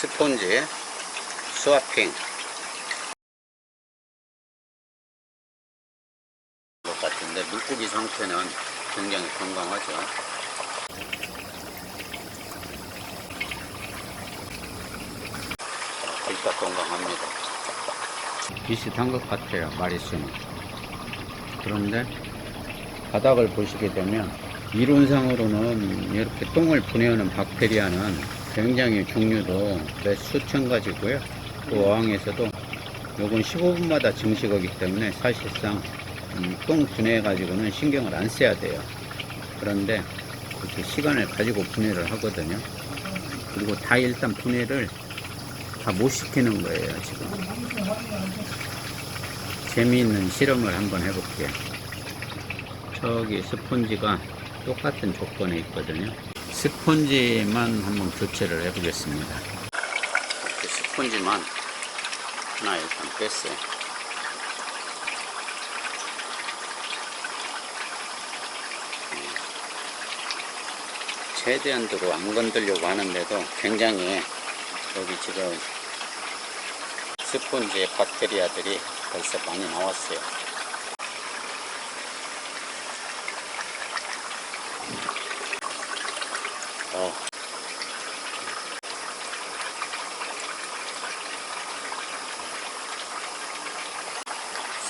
스폰지 스와핑 것 같은데 물고기 상태는 굉장히 건강하죠. 일단 건강합니다. 비슷한 것 같아요, 마리수는. 그런데 바닥을 보시게 되면 이론상으로는 이렇게 똥을 분해하는 박테리아는 굉장히 종류도 몇 수천 가지고요. 그 어항에서도 요건 15분마다 증식하기 때문에 사실상 음, 똥 분해해 가지고는 신경을 안 써야 돼요. 그런데 이렇게 시간을 가지고 분해를 하거든요. 그리고 다 일단 분해를 다 못 시키는 거예요, 지금. 재미있는 실험을 한번 해볼게요. 저기 스폰지가 똑같은 조건에 있거든요. 스폰지만 한번 교체를 해 보겠습니다. 이렇게 스폰지만 하나 일단 뺐어요. 최대한 도로 안 건들려고 하는데도 굉장히 여기 지금 스폰지의 박테리아들이 벌써 많이 나왔어요. 어.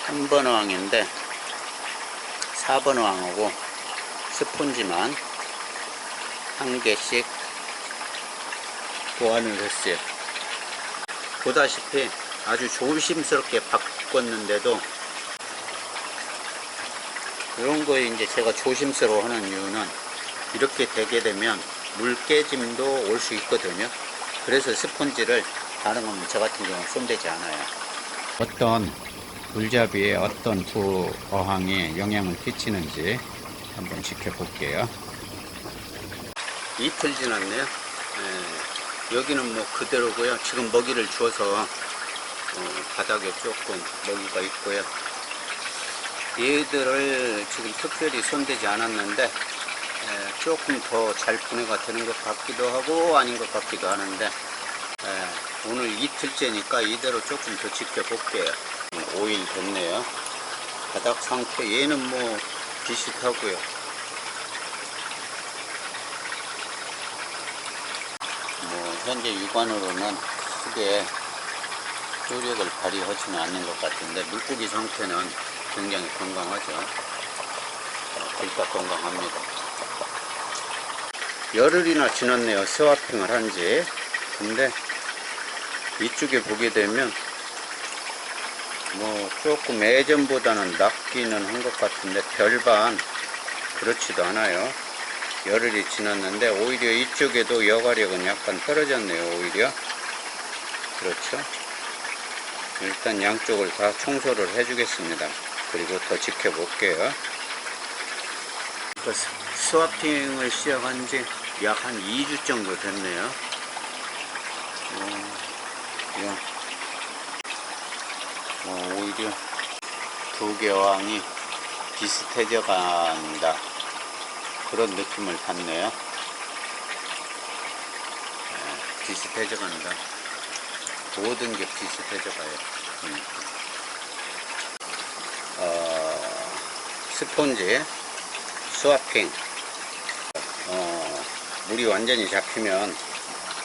3번 어항인데 4번 어항하고 스폰지만 한 개씩 보완을 했어요. 보다시피 아주 조심스럽게 바꿨는데도 이런 거에 이제 제가 조심스러워 하는 이유는 이렇게 되게 되면 물 깨짐도 올 수 있거든요. 그래서 스폰지를 다른 건 저 같은 경우는 손대지 않아요. 어떤 물잡이에 어떤 두 어항에 영향을 끼치는지 한번 지켜볼게요. 이틀 지났네요. 예, 여기는 뭐 그대로고요. 지금 먹이를 주어서 어, 바닥에 조금 먹이가 있고요. 얘들을 지금 특별히 손대지 않았는데 예, 조금 더 잘 분해가 되는 것 같기도 하고 아닌 것 같기도 하는데 예, 오늘 이틀째니까 이대로 조금 더 지켜볼게요. 5일 됐네요. 바닥 상태 얘는 뭐 비슷하고요. 뭐 현재 육안으로는 크게 효력을 발휘하지는 않는 것 같은데 물고기 상태는 굉장히 건강하죠. 일단 건강합니다. 열흘이나 지났네요. 스와핑을 한지. 근데 이쪽에 보게 되면 뭐 조금 예전보다는 낫기는 한 것 같은데 별반 그렇지도 않아요. 열흘이 지났는데 오히려 이쪽에도 여가력은 약간 떨어졌네요. 오히려 그렇죠. 일단 양쪽을 다 청소를 해 주겠습니다. 그리고 더 지켜볼게요. 그 스- 스와핑을 시작한 지 약 한 2주 정도 됐네요. 어, 어, 오히려 두개 어항이 비슷해져 간다. 그런 느낌을 받네요. 네, 비슷해져 간다. 모든 게 비슷해져 가요. 음. 어, 스폰지, 스와핑. 어, 물이 완전히 잡히면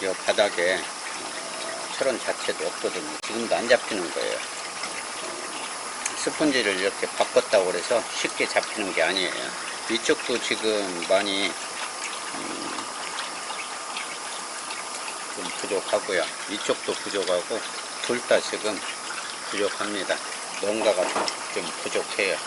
이 바닥에 어, 철원 자체도 없거든요. 지금도 안 잡히는 거예요. 어, 스폰지를 이렇게 바꿨다고 그래서 쉽게 잡히는 게 아니에요. 이쪽도 지금 많이 음, 좀 부족하고요. 이쪽도 부족하고 둘 다 지금 부족합니다. 뭔가가 좀 부족해요.